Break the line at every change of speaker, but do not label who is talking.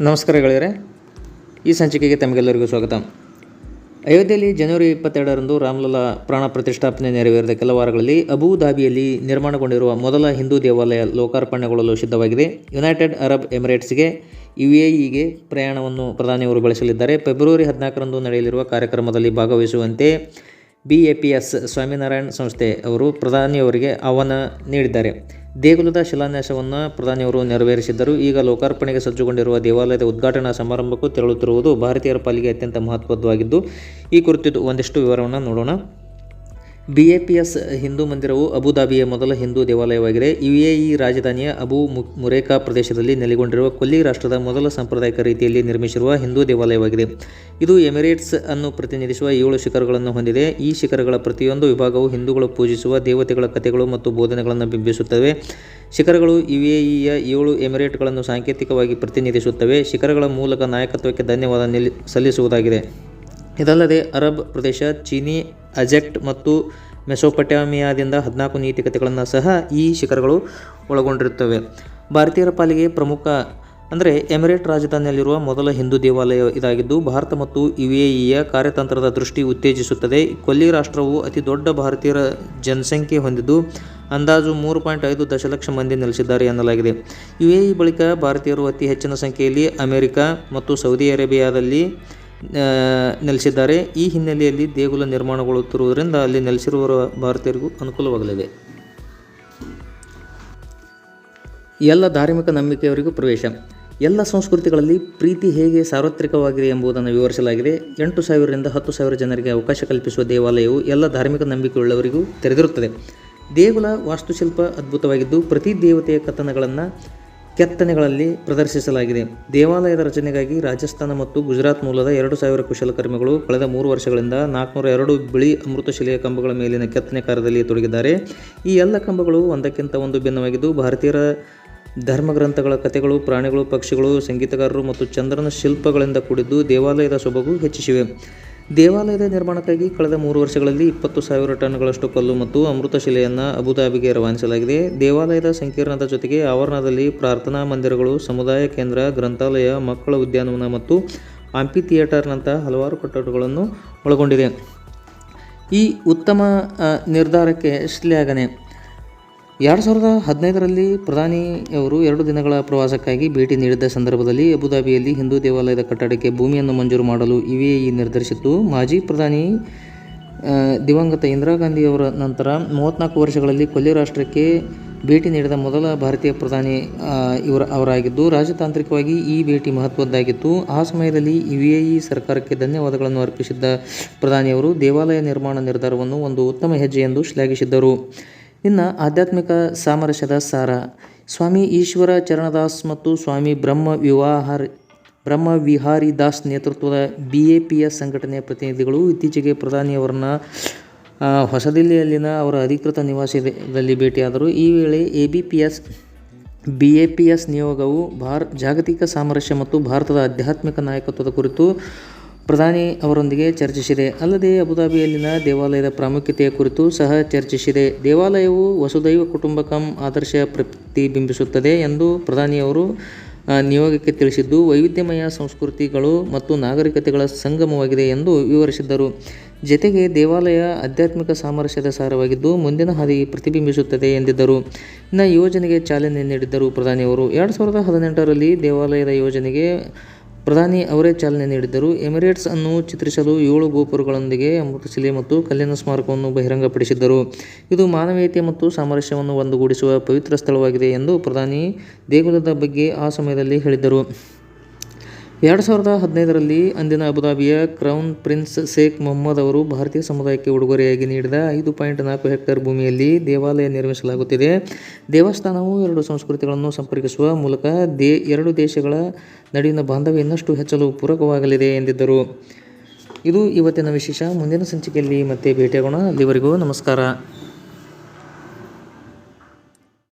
ನಮಸ್ಕಾರ ಗೆಳೆಯರೆ. ಈ ಸಂಚಿಕೆಗೆ ತಮಗೆಲ್ಲರಿಗೂ ಸ್ವಾಗತ. ಅಯೋಧ್ಯೆಯಲ್ಲಿ ಜನವರಿ ಇಪ್ಪತ್ತೆರಡರಂದು ರಾಮಲಲ್ಲಾ ಪ್ರಾಣ ಪ್ರತಿಷ್ಠಾಪನೆ ನೆರವೇರಿದ ಕೆಲ ವಾರಗಳಲ್ಲಿ ಅಬುಧಾಬಿಯಲ್ಲಿ ನಿರ್ಮಾಣಗೊಂಡಿರುವ ಮೊದಲ ಹಿಂದೂ ದೇವಾಲಯ ಲೋಕಾರ್ಪಣೆಗೊಳ್ಳಲು ಸಿದ್ಧವಾಗಿದೆ. ಯುನೈಟೆಡ್ ಅರಬ್ ಎಮಿರೇಟ್ಸ್ಗೆ ಯುಎಇಗೆ ಪ್ರಯಾಣವನ್ನು ಪ್ರಧಾನಿಯವರು ಬೆಳೆಸಲಿದ್ದಾರೆ. ಫೆಬ್ರವರಿ ಹದಿನಾಲ್ಕರಂದು ನಡೆಯಲಿರುವ ಕಾರ್ಯಕ್ರಮದಲ್ಲಿ ಭಾಗವಹಿಸುವಂತೆ B A P S Swaminarayan ಸಂಸ್ಥೆ ಅವರು ಪ್ರಧಾನಿಯವರಿಗೆ ಆಹ್ವಾನ ನೀಡಿದ್ದಾರೆ. ದೇಗುಲದ ಶಿಲಾನ್ಯಾಸವನ್ನು ಪ್ರಧಾನಿಯವರು ನೆರವೇರಿಸಿದ್ದರು. ಈಗ ಲೋಕಾರ್ಪಣೆಗೆ ಸಜ್ಜುಗೊಂಡಿರುವ ದೇವಾಲಯದ ಉದ್ಘಾಟನಾ ಸಮಾರಂಭಕ್ಕೂ ತೆರಳುತ್ತಿರುವುದು ಭಾರತೀಯರ ಪಾಲಿಗೆ ಅತ್ಯಂತ ಮಹತ್ವದ್ದಾಗಿದ್ದು, ಈ ಕುರಿತು ಒಂದಿಷ್ಟು ವಿವರವನ್ನು ನೋಡೋಣ. B A P S Hindu ಮಂದಿರವು ಅಬುಧಾಬಿಯ ಮೊದಲ ಹಿಂದೂ ದೇವಾಲಯವಾಗಿದೆ. ಯುಎಇ ರಾಜಧಾನಿಯ ಅಬು ಮುರೇಕಾ ಪ್ರದೇಶದಲ್ಲಿ ನೆಲೆಗೊಂಡಿರುವ ಕೊಲ್ಲಿ ರಾಷ್ಟ್ರದ ಮೊದಲ ಸಾಂಪ್ರದಾಯಿಕ ರೀತಿಯಲ್ಲಿ ನಿರ್ಮಿಸಿರುವ ಹಿಂದೂ ದೇವಾಲಯವಾಗಿದೆ. ಇದು ಎಮಿರೇಟ್ಸ್ ಅನ್ನು ಪ್ರತಿನಿಧಿಸುವ ಏಳು ಶಿಖರಗಳನ್ನು ಹೊಂದಿದೆ. ಈ ಶಿಖರಗಳ ಪ್ರತಿಯೊಂದು ವಿಭಾಗವು ಹಿಂದೂಗಳು ಪೂಜಿಸುವ ದೇವತೆಗಳ ಕಥೆಗಳು ಮತ್ತು ಬೋಧನೆಗಳನ್ನು ಬಿಂಬಿಸುತ್ತವೆ. ಶಿಖರಗಳು ಯುಎಇಯ ಏಳು ಎಮಿರೇಟ್ಗಳನ್ನು ಸಾಂಕೇತಿಕವಾಗಿ ಪ್ರತಿನಿಧಿಸುತ್ತವೆ. ಶಿಖರಗಳ ಮೂಲಕ ನಾಯಕತ್ವಕ್ಕೆ ಧನ್ಯವಾದ ಸಲ್ಲಿಸುವುದಾಗಿದೆ. ಇದಲ್ಲದೆ ಅರಬ್ ಪ್ರದೇಶ, ಚೀನಿ ಅಜೆಕ್ಟ್ ಮತ್ತು ಮೆಸೊಪಟ್ಯಾಮಿಯಾದಿಂದ ಹದಿನಾಲ್ಕು ನೀತಿಕತೆಗಳನ್ನು ಸಹ ಈ ಶಿಖರಗಳು ಒಳಗೊಂಡಿರುತ್ತವೆ. ಭಾರತೀಯರ ಪಾಲಿಗೆ ಪ್ರಮುಖ, ಅಂದರೆ ಎಮಿರೇಟ್ ರಾಜಧಾನಿಯಲ್ಲಿರುವ ಮೊದಲ ಹಿಂದೂ ದೇವಾಲಯ ಇದಾಗಿದ್ದು, ಭಾರತ ಮತ್ತು ಯುಎಇಯ ಕಾರ್ಯತಂತ್ರದ ದೃಷ್ಟಿ ಉತ್ತೇಜಿಸುತ್ತದೆ. ಕೊಲ್ಲಿ ರಾಷ್ಟ್ರವು ಅತಿ ದೊಡ್ಡ ಭಾರತೀಯರ ಜನಸಂಖ್ಯೆ ಹೊಂದಿದ್ದು, ಅಂದಾಜು ಮೂರು ಪಾಯಿಂಟ್ ಐದು ದಶಲಕ್ಷ ಮಂದಿ ನೆಲೆಸಿದ್ದಾರೆ ಎನ್ನಲಾಗಿದೆ. ಯುಎಇ ಬಳಿಕ ಭಾರತೀಯರು ಅತಿ ಹೆಚ್ಚಿನ ಸಂಖ್ಯೆಯಲ್ಲಿ ಅಮೆರಿಕ ಮತ್ತು ಸೌದಿ ಅರೇಬಿಯಾದಲ್ಲಿ ನೆಲೆಸಿದ್ದಾರೆ. ಈ ಹಿನ್ನೆಲೆಯಲ್ಲಿ ದೇಗುಲ ನಿರ್ಮಾಣಗೊಳ್ಳುತ್ತಿರುವುದರಿಂದ ಅಲ್ಲಿ ನೆಲೆಸಿರುವ ಭಾರತೀಯರಿಗೂ ಅನುಕೂಲವಾಗಲಿದೆ. ಎಲ್ಲ ಧಾರ್ಮಿಕ ನಂಬಿಕೆಯವರಿಗೂ ಪ್ರವೇಶ. ಎಲ್ಲ ಸಂಸ್ಕೃತಿಗಳಲ್ಲಿ ಪ್ರೀತಿ ಹೇಗೆ ಸಾರ್ವತ್ರಿಕವಾಗಿದೆ ಎಂಬುದನ್ನು ವಿವರಿಸಲಾಗಿದೆ. ಎಂಟು ಸಾವಿರದಿಂದ ಹತ್ತು ಸಾವಿರ ಜನರಿಗೆ ಅವಕಾಶ ಕಲ್ಪಿಸುವ ದೇವಾಲಯವು ಎಲ್ಲ ಧಾರ್ಮಿಕ ನಂಬಿಕೆಯುಳ್ಳವರಿಗೂ ತೆರೆದಿರುತ್ತದೆ. ದೇಗುಲ ವಾಸ್ತುಶಿಲ್ಪ ಅದ್ಭುತವಾಗಿದ್ದು, ಪ್ರತಿ ದೇವತೆಯ ಕಥನಗಳನ್ನು ಕೆತ್ತನೆಗಳಲ್ಲಿ ಪ್ರದರ್ಶಿಸಲಾಗಿದೆ. ದೇವಾಲಯದ ರಚನೆಗಾಗಿ ರಾಜಸ್ಥಾನ ಮತ್ತು ಗುಜರಾತ್ ಮೂಲದ ಎರಡು ಸಾವಿರ ಕುಶಲಕರ್ಮಿಗಳು ಕಳೆದ ಮೂರು ವರ್ಷಗಳಿಂದ ನಾಲ್ಕುನೂರ ಎರಡು ಬಿಳಿ ಅಮೃತಶಿಲೆಯ ಕಂಬಗಳ ಮೇಲಿನ ಕೆತ್ತನೆ ಕಾರ್ಯದಲ್ಲಿ ತೊಡಗಿದ್ದಾರೆ. ಈ ಎಲ್ಲ ಕಂಬಗಳು ಒಂದಕ್ಕಿಂತ ಒಂದು ಭಿನ್ನವಾಗಿದ್ದು, ಭಾರತೀಯರ ಧರ್ಮಗ್ರಂಥಗಳ ಕಥೆಗಳು, ಪ್ರಾಣಿಗಳು, ಪಕ್ಷಿಗಳು, ಸಂಗೀತಗಾರರು ಮತ್ತು ಚಂದ್ರನ ಶಿಲ್ಪಗಳಿಂದ ಕೂಡಿದ್ದು ದೇವಾಲಯದ ಸೊಬಗು ಹೆಚ್ಚಿಸಿವೆ. ದೇವಾಲಯದ ನಿರ್ಮಾಣಕ್ಕಾಗಿ ಕಳೆದ ಮೂರು ವರ್ಷಗಳಲ್ಲಿ ಇಪ್ಪತ್ತು ಸಾವಿರ ಟನ್ಗಳಷ್ಟು ಕಲ್ಲು ಮತ್ತು ಅಮೃತಶಿಲೆಯನ್ನು ಅಬುಧಾಬಿಗೆ ರವಾನಿಸಲಾಗಿದೆ. ದೇವಾಲಯದ ಸಂಕೀರ್ಣದ ಜೊತೆಗೆ ಆವರಣದಲ್ಲಿ ಪ್ರಾರ್ಥನಾ ಮಂದಿರಗಳು, ಸಮುದಾಯ ಕೇಂದ್ರ, ಗ್ರಂಥಾಲಯ, ಮಕ್ಕಳ ಉದ್ಯಾನವನ ಮತ್ತು ಆಂಪಿ ಥಿಯೇಟರ್ನಂತಹ ಹಲವಾರು ಕಟ್ಟಡಗಳನ್ನು ಒಳಗೊಂಡಿದೆ. ಈ ಉತ್ತಮ ನಿರ್ಧಾರಕ್ಕೆ ಶ್ಲಾಘನೆ. ಎರಡು ಸಾವಿರದ ಹದಿನೈದರಲ್ಲಿ ಪ್ರಧಾನಿಯವರು ಎರಡು ದಿನಗಳ ಪ್ರವಾಸಕ್ಕಾಗಿ ಭೇಟಿ ನೀಡಿದ್ದ ಸಂದರ್ಭದಲ್ಲಿ ಅಬುಧಾಬಿಯಲ್ಲಿ ಹಿಂದೂ ದೇವಾಲಯದ ಕಟ್ಟಡಕ್ಕೆ ಭೂಮಿಯನ್ನು ಮಂಜೂರು ಮಾಡಲು ಯುಎಇ ನಿರ್ಧರಿಸಿತ್ತು. ಮಾಜಿ ಪ್ರಧಾನಿ ದಿವಂಗತ ಇಂದಿರಾ ಗಾಂಧಿಯವರ ನಂತರ ಮೂವತ್ತ್ನಾಲ್ಕು ವರ್ಷಗಳಲ್ಲಿ ಕೊಲ್ಲಿ ರಾಷ್ಟ್ರಕ್ಕೆ ಭೇಟಿ ನೀಡಿದ ಮೊದಲ ಭಾರತೀಯ ಪ್ರಧಾನಿ ಇವರ, ಅವರಾಗಿದ್ದು, ರಾಜತಾಂತ್ರಿಕವಾಗಿ ಈ ಭೇಟಿ ಮಹತ್ವದ್ದಾಗಿತ್ತು. ಆ ಸಮಯದಲ್ಲಿ ಯುಎಇ ಸರ್ಕಾರಕ್ಕೆ ಧನ್ಯವಾದಗಳನ್ನು ಅರ್ಪಿಸಿದ್ದ ಪ್ರಧಾನಿಯವರು ದೇವಾಲಯ ನಿರ್ಮಾಣ ನಿರ್ಧಾರವನ್ನು ಒಂದು ಉತ್ತಮ ಹೆಜ್ಜೆ ಎಂದು ಶ್ಲಾಘಿಸಿದ್ದರು. ಇನ್ನು ಆಧ್ಯಾತ್ಮಿಕ ಸಾಮರಸ್ಯದ ಸಾರ. ಸ್ವಾಮಿ ಈಶ್ವರ ಚರಣದಾಸ್ ಮತ್ತು ಸ್ವಾಮಿ ಬ್ರಹ್ಮ ವಿವಾಹ ಬ್ರಹ್ಮ ವಿಹಾರಿ ದಾಸ್ ನೇತೃತ್ವದ ಬಿ ಎ ಪಿ ಎಸ್ ಸಂಘಟನೆಯ ಪ್ರತಿನಿಧಿಗಳು ಇತ್ತೀಚೆಗೆ ಪ್ರಧಾನಿಯವರನ್ನ ಹೊಸದಿಲ್ಲಿಯಲ್ಲಿನ ಅವರ ಅಧಿಕೃತ ನಿವಾಸದಲ್ಲಿ ಭೇಟಿಯಾದರು. ಈ ವೇಳೆ A B P S B A P S ನಿಯೋಗವು ಭಾರ, ಜಾಗತಿಕ ಸಾಮರಸ್ಯ ಮತ್ತು ಭಾರತದ ಆಧ್ಯಾತ್ಮಿಕ ನಾಯಕತ್ವದ ಕುರಿತು ಪ್ರಧಾನಿ ಅವರೊಂದಿಗೆ ಚರ್ಚಿಸಿದೆ. ಅಲ್ಲದೆ ಅಬುಧಾಬಿಯಲ್ಲಿನ ದೇವಾಲಯದ ಪ್ರಾಮುಖ್ಯತೆಯ ಕುರಿತು ಸಹ ಚರ್ಚಿಸಿದೆ. ದೇವಾಲಯವು ವಸುದೈವ ಕುಟುಂಬಕಂ ಆದರ್ಶ ಪ್ರತಿಬಿಂಬಿಸುತ್ತದೆ ಎಂದು ಪ್ರಧಾನಿಯವರು ಅವರು ನಿಯೋಗಕ್ಕೆ ತಿಳಿಸಿದ್ದು, ವೈವಿಧ್ಯಮಯ ಸಂಸ್ಕೃತಿಗಳು ಮತ್ತು ನಾಗರಿಕತೆಗಳ ಸಂಗಮವಾಗಿದೆ ಎಂದು ವಿವರಿಸಿದ್ದರು. ಜತೆಗೆ ದೇವಾಲಯ ಆಧ್ಯಾತ್ಮಿಕ ಸಾಮರಸ್ಯದ ಸಾರವಾಗಿದ್ದು, ಮುಂದಿನ ಹಾದಿ ಪ್ರತಿಬಿಂಬಿಸುತ್ತದೆ ಎಂದಿದ್ದರು. ಇನ್ನು ಯೋಜನೆಗೆ ಚಾಲನೆ ನೀಡಿದ್ದರು ಪ್ರಧಾನಿಯವರು ಎರಡು ಸಾವಿರದ ಹದಿನೆಂಟರಲ್ಲಿ ದೇವಾಲಯದ ಯೋಜನೆಗೆ ಪ್ರಧಾನಿ ಅವರೇ ಚಾಲನೆ ನೀಡಿದ್ದರು. ಎಮಿರೇಟ್ಸ್ ಅನ್ನು ಚಿತ್ರಿಸಲು ಏಳು ಗೋಪುರಗಳೊಂದಿಗೆ ಅಮೃತಶಿಲೆ ಮತ್ತು ಕಲ್ಲಿನ ಸ್ಮಾರಕವನ್ನು ಬಹಿರಂಗಪಡಿಸಿದ್ದರು. ಇದು ಮಾನವೀಯತೆ ಮತ್ತು ಸಾಮರಸ್ಯವನ್ನು ಒಂದುಗೂಡಿಸುವ ಪವಿತ್ರ ಸ್ಥಳವಾಗಿದೆ ಎಂದು ಪ್ರಧಾನಿ ದೇಗುಲದ ಬಗ್ಗೆ ಆ ಸಮಯದಲ್ಲಿ ಹೇಳಿದ್ದರು. ಎರಡು ಸಾವಿರದ ಹದಿನೈದರಲ್ಲಿ ಅಂದಿನ ಅಬುಧಾಬಿಯ ಕ್ರೌನ್ ಪ್ರಿನ್ಸ್ ಶೇಖ್ ಮೊಹಮ್ಮದ್ ಅವರು ಭಾರತೀಯ ಸಮುದಾಯಕ್ಕೆ ಉಡುಗೊರೆಯಾಗಿ ನೀಡಿದ ಐದು ಪಾಯಿಂಟ್ ನಾಲ್ಕು ಹೆಕ್ಟೇರ್ ಭೂಮಿಯಲ್ಲಿ ದೇವಾಲಯ ನಿರ್ಮಿಸಲಾಗುತ್ತಿದೆ. ದೇವಸ್ಥಾನವು ಎರಡು ಸಂಸ್ಕೃತಿಗಳನ್ನು ಸಂಪರ್ಕಿಸುವ ಮೂಲಕ ದೇ, ಎರಡು ದೇಶಗಳ ನಡುವಿನ ಬಾಂಧವ್ಯ ಇನ್ನಷ್ಟು ಹೆಚ್ಚಲು ಪೂರಕವಾಗಲಿದೆ ಎಂದಿದ್ದರು. ಇದು ಇವತ್ತಿನ ವಿಶೇಷ. ಮುಂದಿನ ಸಂಚಿಕೆಯಲ್ಲಿ ಮತ್ತೆ ಭೇಟಿಯಾಗೋಣ. ಅಲ್ಲಿವರೆಗೂ ನಮಸ್ಕಾರ.